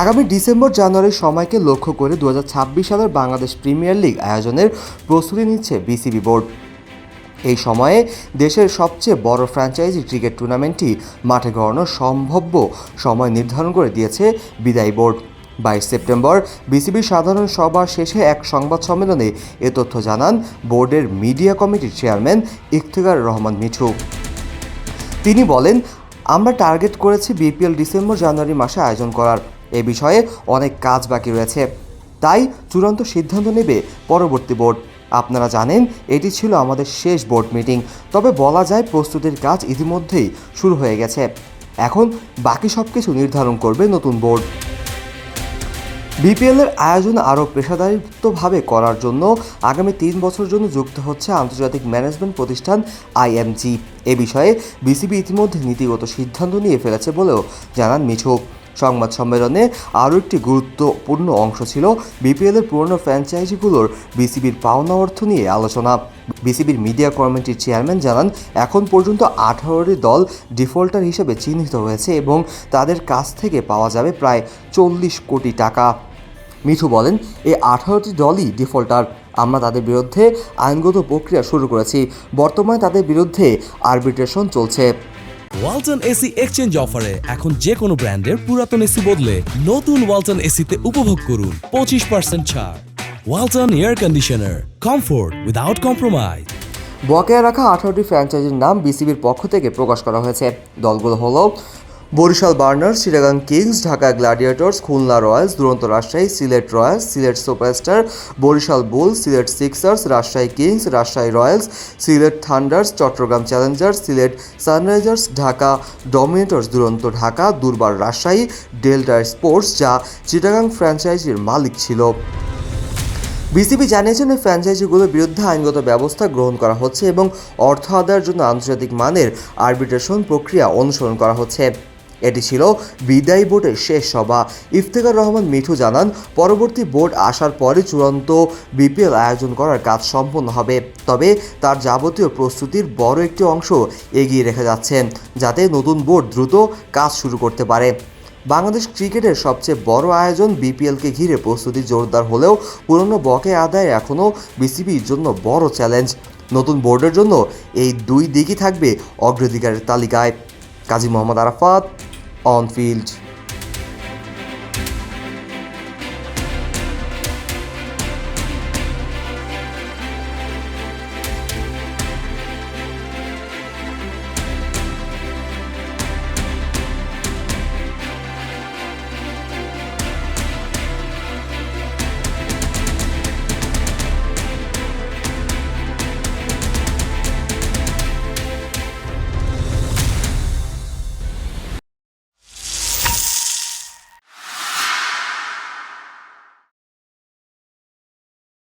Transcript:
আগামী ডিসেম্বর জানুয়ারির সময়কে লক্ষ্য করে দু হাজার ছাব্বিশ সালের বাংলাদেশ প্রিমিয়ার লিগ আয়োজনের প্রস্তুতি নিচ্ছে বিসিবি বোর্ড। এই সময়ে দেশের সবচেয়ে বড় ফ্র্যাঞ্চাইজি ক্রিকেট টুর্নামেন্টটি মাঠে গড়ানোর সম্ভাব্য সময় নির্ধারণ করে দিয়েছে বিদায়ী বোর্ড। বাইশ সেপ্টেম্বর বিসিবির সাধারণ সভা শেষে এক সংবাদ সম্মেলনে এ তথ্য জানান বোর্ডের মিডিয়া কমিটির চেয়ারম্যান ইফতেখার রহমান মিঠু। তিনি বলেন, আমরা টার্গেট করেছি বিপিএল ডিসেম্বর জানুয়ারি মাসে আয়োজন করার। এ বিষয়ে অনেক কাজ বাকি রয়েছে। তাই চূড়ান্ত সিদ্ধান্ত নেবে পরবর্তী বোর্ড। আপনারা জানেন, এটি ছিল আমাদের শেষ বোর্ড মিটিং। তবে বলা যায় প্রস্তুতির কাজ ইতিমধ্যেই শুরু হয়ে গেছে। এখন বাকি সব কিছু নির্ধারণ করবে নতুন বোর্ড। বিপিএলের আয়োজন আরও পেশাদারিত্বভাবে করার জন্য আগামী তিন বছর জন্য যুক্ত হচ্ছে আন্তর্জাতিক ম্যানেজমেন্ট প্রতিষ্ঠান আইএমজি। এ বিষয়ে বিসিবি ইতিমধ্যে নীতিগত সিদ্ধান্ত নিয়ে ফেলেছে বলেও জানান মিঠু। সংবাদ সম্মেলনে আরও একটি গুরুত্বপূর্ণ অংশ ছিল বিপিএলের পুরনো ফ্র্যাঞ্চাইজিগুলোর বিসিবির পাওনা অর্থ নিয়ে আলোচনা। বিসিবির মিডিয়া কমিটির চেয়ারম্যান জানান, এখন পর্যন্ত আঠারোটি দল ডিফল্টার হিসেবে চিহ্নিত হয়েছে এবং তাদের কাছ থেকে পাওয়া যাবে প্রায় চল্লিশ কোটি টাকা। মিঠু বলেন, এই আঠারোটি দলই ডিফল্টার। আমরা তাদের বিরুদ্ধে আইনগত প্রক্রিয়া শুরু করেছি। বর্তমানে তাদের বিরুদ্ধে আরবিট্রেশন চলছে। ওয়ালটন এসি এক্সচেঞ্জ অফারে এখন যে কোনো ব্র্যান্ডের পুরাতন এসি বদলে নতুন ওয়ালটন এসিতে উপভোগ করুন পঁচিশ পার্সেন্ট ছাড়। Walton air conditioner comfort without compromise বকেয়া রাখা আঠারোটি ফ্র্যাঞ্চাইজির নাম বিসিবির পক্ষ থেকে প্রকাশ করা হয়েছে। দলগুলো হলো Barishal Burners, Chittagong Kings, Dhaka Gladiators Khulna Royals, Duronto Rajshahi, Sylhet Royals, Sylhet Superstar, Barishal Bull Sylhet Sixers, Rajshahi Kings, Rajshahi Royals, Sylhet Thunders, Chattogram Challengers, Sylhet Sunrisers, Dhaka Dominators, Duronto Dhaka, Durbar Rajshahi, delta sports, যা চিটাগাং ফ্র্যাঞ্চাইজির মালিক ছিল। BCB জানিয়েছেন এই ফ্র্যাঞ্চাইজিগুলোর বিরুদ্ধে আইনগত ব্যবস্থা গ্রহণ করা হচ্ছে এবং অর্থ আদায়ের জন্য আন্তর্জাতিক মানের আরবিট্রেশন প্রক্রিয়া অনুসরণ করা হচ্ছে। এটি ছিল বিদায়ী বোর্ডের শেষ সভা। ইফতেখার রহমান মিঠু জানান, পরবর্তী বোর্ড আসার পরে চূড়ান্ত বিপিএল আয়োজন করার কাজ সম্পন্ন হবে। তবে তার যাবতীয় প্রস্তুতির বড় একটি অংশ এগিয়ে রেখে যাচ্ছেন, যাতে নতুন বোর্ড দ্রুত কাজ শুরু করতে পারে। বাংলাদেশ ক্রিকেটের সবচেয়ে বড় আয়োজন বিপিএলকে ঘিরে প্রস্তুতি জোরদার হলেও পুরনো বকে আদায় এখনও বিসিবির জন্য বড় চ্যালেঞ্জ। নতুন বোর্ডের জন্য এই দুই দিকই থাকবে অগ্রাধিকারের তালিকায়। Kazi Mohammad Arafat on field.